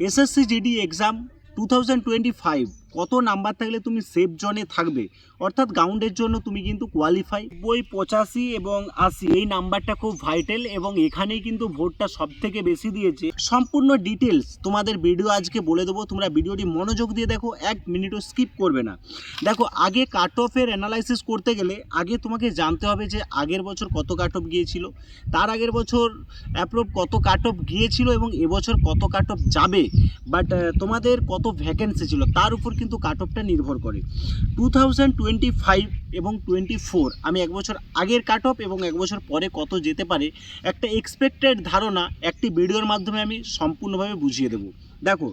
SSC GD exam two thousand twenty five কত number থাকলে তুমি সেফ জোনে থাকবে? অর্থাৎ গ্রাউন্ডের জন্য তুমি কিন্তু কোয়ালিফাই বই পঁচাশি এবং আশি, এই নাম্বারটা খুব ভাইটাল এবং এখানেই কিন্তু ভোটটা সব থেকে বেশি দিয়েছে। সম্পূর্ণ ডিটেলস তোমাদের ভিডিও আজকে বলে দেবো, তোমরা ভিডিওটি মনোযোগ দিয়ে দেখো, এক মিনিটও স্কিপ করবে না। দেখো, আগে কাট অফের অ্যানালাইসিস করতে গেলে আগে তোমাকে জানতে হবে যে আগের বছর কত কাট অফ গিয়েছিল, তার আগের বছর অ্যাপ্রুভ কত কাট অফ গিয়েছিল এবং এবছর কত কাট অফ যাবে বাট তোমাদের কত ভ্যাকেন্সি ছিল, তার উপর কিন্তু কাট অফটা নির্ভর করে। টু থাউজেন্ড টোয়েন্টি ফাইভ এবং টোয়েন্টি ফোর আমি এক বছর আগের কাট অফ এবং এক বছর পরে কত যেতে পারে, একটা এক্সপেক্টেড ধারণা একটি ভিডিওর মাধ্যমে আমি সম্পূর্ণভাবে বুঝিয়ে দেবো। দেখো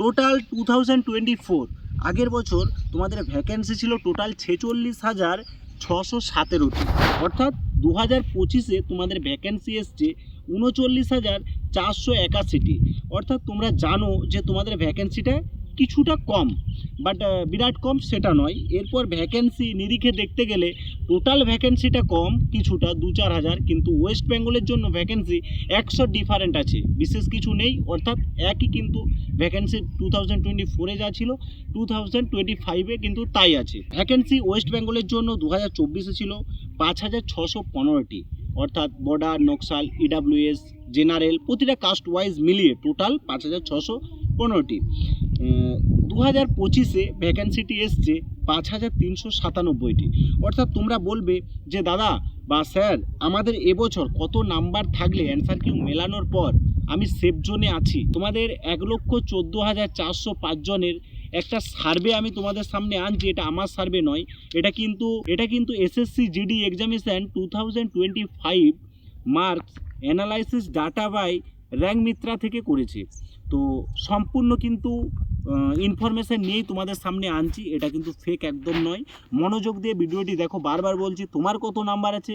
total two thousand twenty four আগের বছর তোমাদের ভ্যাকেন্সি ছিল টোটাল ছেচল্লিশ হাজার ছশো সতেরোটি অর্থাৎ দু হাজার পঁচিশে তোমাদের ভ্যাকেন্সি এসছে উনচল্লিশ হাজার চারশো একাশিটি। অর্থাৎ তোমরা জানো যে তোমাদের ভ্যাকেন্সিটা কিছুটা কম বাট বিরাট কম সেটা নয়। এরপর ভ্যাকেন্সি নিরিখে দেখতে গেলে টোটাল ভ্যাকেন্সিটা কম, কিছুটা দু চার হাজার, কিন্তু ওয়েস্ট বেঙ্গলের জন্য ভ্যাকেন্সি একশো ডিফারেন্ট আছে। বিশেষ কিছু নেই, অর্থাৎ একই কিন্তু ভ্যাকেন্সি টু থাউজেন্ড টোয়েন্টি ফোরে যা ছিল টু থাউজেন্ড টোয়েন্টি ফাইভে কিন্তু তাই আছে। ভ্যাকেন্সি ওয়েস্ট বেঙ্গলের জন্য দু হাজার চব্বিশে ছিল পাঁচ হাজার ছশো পনেরোটি। অর্থাৎ বর্ডার নকশাল ইডাব্লিউএস জেনারেল প্রতিটা কাস্ট ওয়াইজ মিলিয়ে টোটাল পাঁচ হাজার ছশো পনেরোটি। দু হাজার পঁচিশে ভ্যাকেন্সিটি এসছে পাঁচ হাজার তিনশো সাতানব্বইটি। অর্থাৎ তোমরা বলবে যে, দাদা, বা স্যার, আমাদের এবছর কত নাম্বার থাকলে অ্যান্সার কিউ মেলানোর পর আমি সেফ জোনে আছি? তোমাদের এক লক্ষ চোদ্দ হাজার চারশো পাঁচজনের একটা সার্ভে আমি তোমাদের সামনে আনছি। এটা আমার সার্ভে নয়, এটা কিন্তু এটা কিন্তু SSC GD examination two thousand twenty five marks analysis data by rank Mitra থেকে করেছে। তো সম্পূর্ণ কিন্তু ইনফরমেশান নিয়েই তোমাদের সামনে আনছি। এটা কিন্তু ফেক একদম নয়। মনোযোগ দিয়ে ভিডিওটি দেখো। বারবার বলছি, তোমার কত নাম্বার আছে?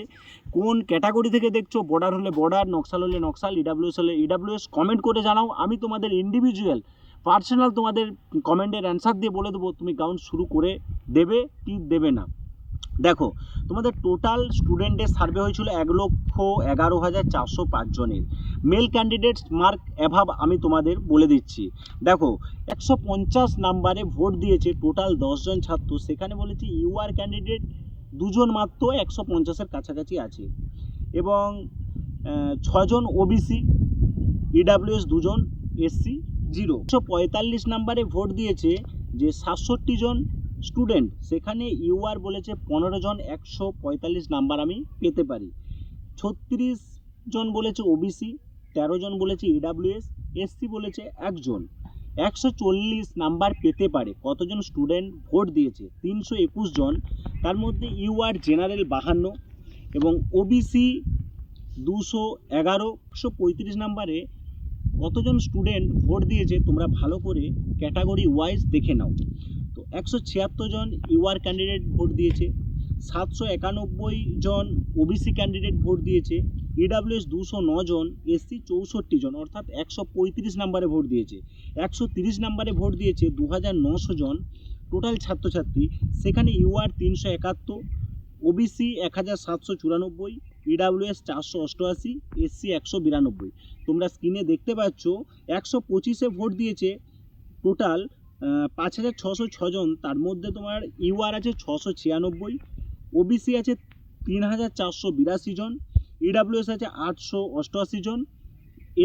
কোন ক্যাটাগরি থেকে দেখছ? বর্ডার হলে বর্ডার নকশাল হলে নকশাল ইডাব্লিউএস হলে ইডাব্লিউএস কমেন্ট করে জানাও। আমি তোমাদের ইন্ডিভিজুয়াল পার্সোনাল তোমাদের কমেন্টের অ্যান্সার দিয়ে বলে দেবো। তুমি কাউন্ট শুরু করে দেবে কি দেবে না। দেখো, তোমাদের টোটাল স্টুডেন্টের সার্ভে হয়েছিল এক লক্ষ এগারো হাজার চারশো পাঁচজনের মেল ক্যান্ডিডেটস মার্ক অ্যাভাব আমি তোমাদের বলে দিচ্ছি। দেখো, একশো পঞ্চাশ নাম্বারে ভোট দিয়েছে টোটাল দশজন ছাত্র। সেখানে বলেছি ইউআর ক্যান্ডিডেট দুজন মাত্র একশো পঞ্চাশের কাছাকাছি আছে। এবং ছজন ওবিসি ইডাব্লিউএস দুজন এসসি জিরো একশো পঁয়তাল্লিশ নাম্বারে ভোট দিয়েছে যে সাতষট্টি জন স্টুডেন্ট, সেখানে ইউআর বলেছে পনেরো জন, একশো পঁয়তাল্লিশ নাম্বার আমি পেতে পারি। ছত্রিশ জন বলেছে ওবিসি, তেরো জন বলেছে ইডাব্লিউএস, এসসি বলেছে একজন। একশো চল্লিশ নাম্বার পেতে পারে, কতজন স্টুডেন্ট ভোট দিয়েছে? তিনশো একুশ জন, তার মধ্যে ইউআর জেনারেল বাহান্ন এবং ওবিসি দুশো এগারো, একশো পঁয়ত্রিশ নাম্বারে কতজন স্টুডেন্ট ভোট দিয়েছে তোমরা ভালো করে ক্যাটাগরি ওয়াইজ দেখে নাও। একশো ছিয়াত্তর জন ইউআর ক্যান্ডিডেট ভোট দিয়েছে, সাতশো একানব্বই জন ওবিসি ক্যান্ডিডেট ভোট দিয়েছে ইডাব্লিউএস দুশো জন এসসি চৌষট্টি জন, অর্থাৎ একশো পঁয়ত্রিশ নাম্বারে ভোট দিয়েছে। একশো তিরিশ নাম্বারে ভোট দিয়েছে দু হাজার নশো জন টোটাল ছাত্রছাত্রী, সেখানে ইউআর তিনশো একাত্তর ওবিসি এক হাজার সাতশো চুরানব্বই ইডাব্লিউএস চারশো অষ্টআশি এসসি একশো বিরানব্বই। তোমরা স্ক্রিনে দেখতে পাচ্ছ, একশো পঁচিশে ভোট দিয়েছে টোটাল পাঁচ হাজার ছশো ছজন তার মধ্যে তোমার ইউআর আছে ছশো ছিয়ানব্বই, ওবিসি আছে তিন হাজার চারশো বিরাশি জন, ইডাব্লিউএস আছে আটশো অষ্টআশি জন,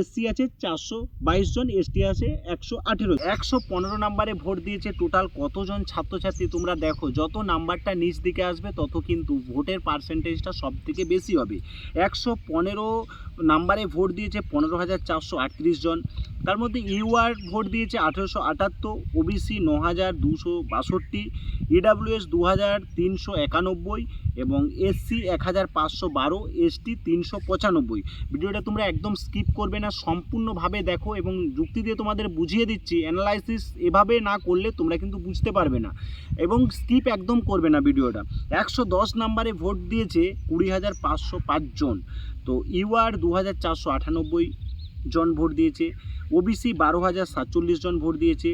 এসসি আছে চারশো বাইশ জন, এসটি আছে একশো আঠেরো একশো পনেরো নাম্বারে ভোট দিয়েছে টোটাল কতজন ছাত্রছাত্রী তোমরা দেখো, যত নাম্বারটা নিচ দিকে আসবে, তত কিন্তু ভোটের পার্সেন্টেজটা সব থেকে বেশি হবে। একশো পনেরো নাম্বারে ভোট দিয়েছে পনেরো হাজার চারশো আটত্রিশ জন তার মধ্যে ইউআর ভোট দিয়েছে আঠেরোশো আটাত্তর, ওবিসি ন হাজার দুশো বাষট্টি ইডাব্লিউএস দু হাজার তিনশো একানব্বই এবং এসসি এক হাজার পাঁচশো বারো, এসটি তিনশো পঁচানব্বই। ভিডিওটা তোমরা একদম স্কিপ করবে না, সম্পূর্ণভাবে দেখো এবং যুক্তি দিয়ে তোমাদের বুঝিয়ে দিচ্ছি, অ্যানালাইসিস এভাবে না করলে তোমরা কিন্তু বুঝতে পারবে না এবং স্কিপ একদম করবে না ভিডিওটা। একশো দশ নাম্বারে ভোট দিয়েছে কুড়ি হাজার পাঁচশো পাঁচজন তো ইউআর দু হাজার চারশো আটানব্বই জন ভোট দিয়েছে ওবিসি বারো হাজার সাতচল্লিশ জন ভোট দিয়েছে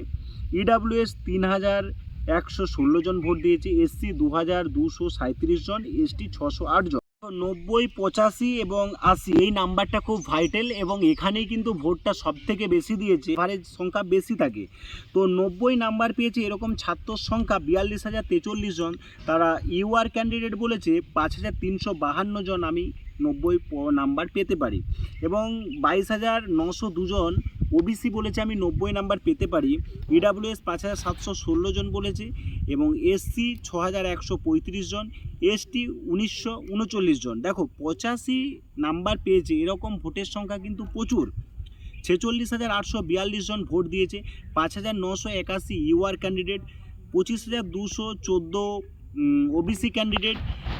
ইডাব্লিউএস তিন হাজার একশো ষোলো জন ভোট দিয়েছে এসসি দু হাজার দুশো সাঁত্রিশ জন এসটি ছশো আট জন। নব্বই, পঁচাশি এবং আশি, এই নাম্বারটা খুব ভাইটাল এবং এখানেই কিন্তু ভোটটা সব থেকে বেশি দিয়েছে এভারেজ সংখ্যা বেশি থাকে। তো নব্বই নাম্বার পেয়েছে এরকম ছাত্রর সংখ্যা বিয়াল্লিশ হাজার তেচল্লিশ জন, তারা ইউআর ক্যান্ডিডেট বলেছে পাঁচ হাজার তিনশো বাহান্ন জন আমি নব্বই নাম্বার পেতে পারি। এবং বাইশ হাজার নশো দুজন ওবিসি বলেছে আমি নব্বই নাম্বার পেতে পারি। ইডাব্লিউএস পাঁচ হাজার সাতশো ষোলো জন বলেছে এবং এসসি ছ হাজার একশো পঁয়ত্রিশ জন এসটি উনিশশো উনচল্লিশ জন। দেখো, পঁচাশি নাম্বার পেয়েছে, এরকম ভোটের সংখ্যা কিন্তু প্রচুর। ছেচল্লিশ হাজার আটশো বিয়াল্লিশ জন ভোট দিয়েছে, পাঁচ হাজার নশো একাশি ইউআর ক্যান্ডিডেট পঁচিশ হাজার দুশো চোদ্দ ওবিসি ক্যান্ডিডেট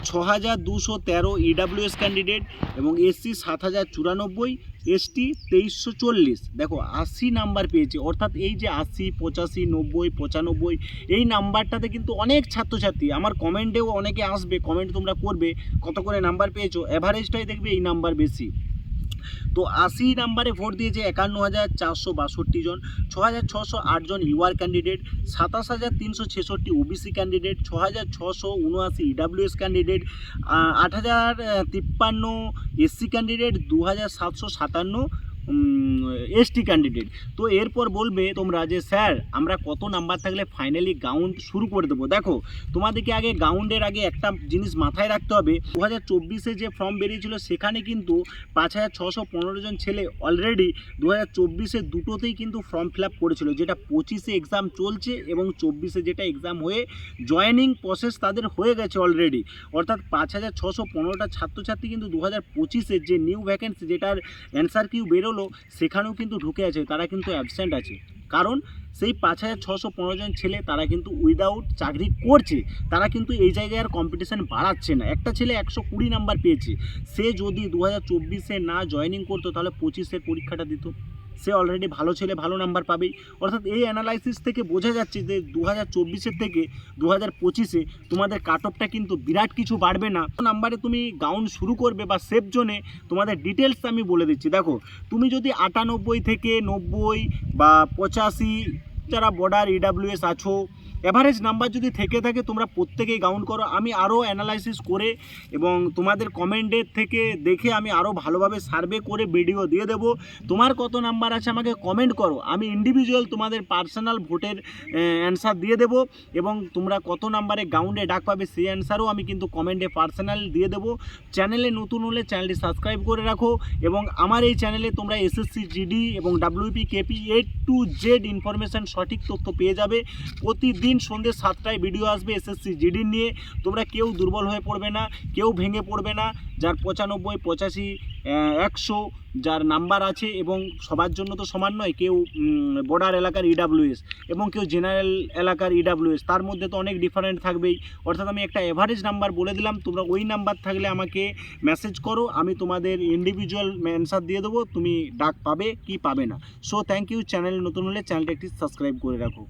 ছ হাজার দুশো তেরো ইডাব্লিউএস ক্যান্ডিডেট এবং এসসি সাত হাজার চুরানব্বই এসটি তেইশশো চল্লিশ। দেখো, আশি নাম্বার পেয়েছে। অর্থাৎ এই যে আশি, পঁচাশি, নব্বই, পঁচানব্বই, এই নাম্বারটাতে কিন্তু অনেক ছাত্রছাত্রী। আমার কমেন্টেও অনেকে আসবে কমেন্ট তোমরা করবে, কত করে নাম্বার পেয়েছ? অ্যাভারেজটাই দেখবে এই নাম্বার বেশি। তো আশি নাম্বারে ভোট দিয়েছে একান্ন হাজার চারশো বাষট্টি জন, ছ হাজার ছশো আট জন ইউআর ক্যান্ডিডেট সাতাশ হাজার তিনশো ছেষট্টি ওবিসি ক্যান্ডিডেট ছ হাজার ছশো উনআশি ইডাব্লিউএস ক্যান্ডিডেট আট হাজার তিপ্পান্ন এসসি ক্যান্ডিডেট দু হাজার সাতশো সাতান্ন এসটি ক্যান্ডিডেট তো এরপর বলবে তোমরা যে, স্যার, আমরা কত নাম্বার থাকলে ফাইনালি গাউন্ড শুরু করে দেবো? দেখো, তোমাদেরকে আগে গাউন্ডের আগে একটা জিনিস মাথায় রাখতে হবে। দু হাজার চব্বিশে যে ফর্ম বেরিয়েছিল, সেখানে কিন্তু পাঁচ হাজার ছশো পনেরো জন ছেলে অলরেডি দু হাজার চব্বিশে দুটোতেই কিন্তু ফর্ম ফিল আপ করেছিল, যেটা পঁচিশে এক্সাম চলছে এবং চব্বিশে যেটা এক্সাম হয়ে জয়েনিং প্রসেস তাদের হয়ে গেছে অলরেডি অর্থাৎ পাঁচ হাজার ছশো পনেরোটা ছাত্রছাত্রী কিন্তু দু হাজার পঁচিশের যে নিউ ভ্যাকেন্সি যেটার অ্যান্সার কিউ বেরোলো সেখানেও কিন্তু ঢুকে আছে, তারা কিন্তু অ্যাবসেন্ট আছে। কারণ সেই পাঁচ হাজার ছশো পনেরো জন ছেলে তারা কিন্তু উইদাউট চাকরি করছে, তারা কিন্তু এই জায়গায় আর কম্পিটিশান বাড়াচ্ছে না। একটা ছেলে একশো কুড়ি নাম্বার পেয়েছে, সে যদি দু হাজার চব্বিশে না জয়নিং করতো, তাহলে পঁচিশের পরীক্ষাটা দিত। সে অলরেডি ভালো ছেলে, ভালো নাম্বার পাবেই। অর্থাৎ এই অ্যানালাইসিস থেকে বোঝা যাচ্ছে যে দু হাজার চব্বিশের থেকে দু হাজার পঁচিশে তোমাদের কাট অফটা কিন্তু বিরাট কিছু বাড়বে না। নাম্বারে তুমি গাউন শুরু করবে বা সেফ জোনে তোমাদের ডিটেলস আমি বলে দিচ্ছি। দেখো, তুমি যদি আটানব্বই থেকে নব্বই বা পঁচাশি, যারা বর্ডার ইডাব্লিউএস আছো অ্যাভারেজ নাম্বার যদি থেকে থাকে, তোমরা প্রত্যেকেই গাউন করো। আমি আরও অ্যানালাইসিস করে এবং তোমাদের কমেন্টের থেকে দেখে আমি আরও ভালোভাবে সার্ভে করে ভিডিও দিয়ে দেবো। তোমার কত নাম্বার আছে আমাকে কমেন্ট করো। আমি ইন্ডিভিজুয়াল তোমাদের পার্সোনাল ভোটের অ্যান্সার দিয়ে দেবো এবং তোমরা কত নাম্বারে গাউন্ডে ডাক পাবে সেই অ্যান্সারও আমি কিন্তু কমেন্টে পার্সোনাল দিয়ে দেবো। চ্যানেলে নতুন হলে চ্যানেলটি সাবস্ক্রাইব করে রাখো এবং আমার এই চ্যানেলে তোমরা এসএসসি জিডি এবং WP KP A to Z information সঠিক তথ্য পেয়ে যাবে। প্রতিদিন সন্ধ্যে সাতটায় ভিডিও আসবে এসএসসি জিডি নিয়ে। তোমরা কেউ দুর্বল হয়ে পড়বে না, কেউ ভেঙে পড়বে না। যার পঁচানব্বই, পঁচাশি একশো, যার নাম্বার আছে এবং সবার জন্য তো সমান নয়, কেউ বর্ডার এলাকার ইডাব্লিউএস এবং কেউ জেনারেল এলাকার ইডাব্লিউএস তার মধ্যে তো অনেক ডিফারেন্ট থাকবেই। অর্থাৎ আমি একটা এভারেজ নাম্বার বলে দিলাম, তোমরা ওই নাম্বার থাকলে আমাকে মেসেজ করো, আমি তোমাদের ইন্ডিভিজুয়াল অ্যান্সার দিয়ে দেবো, তুমি ডাক পাবে কি পাবে না। সো থ্যাংক ইউ চ্যানেল নতুন হলে চ্যানেলটা একটি সাবস্ক্রাইব করে রাখো।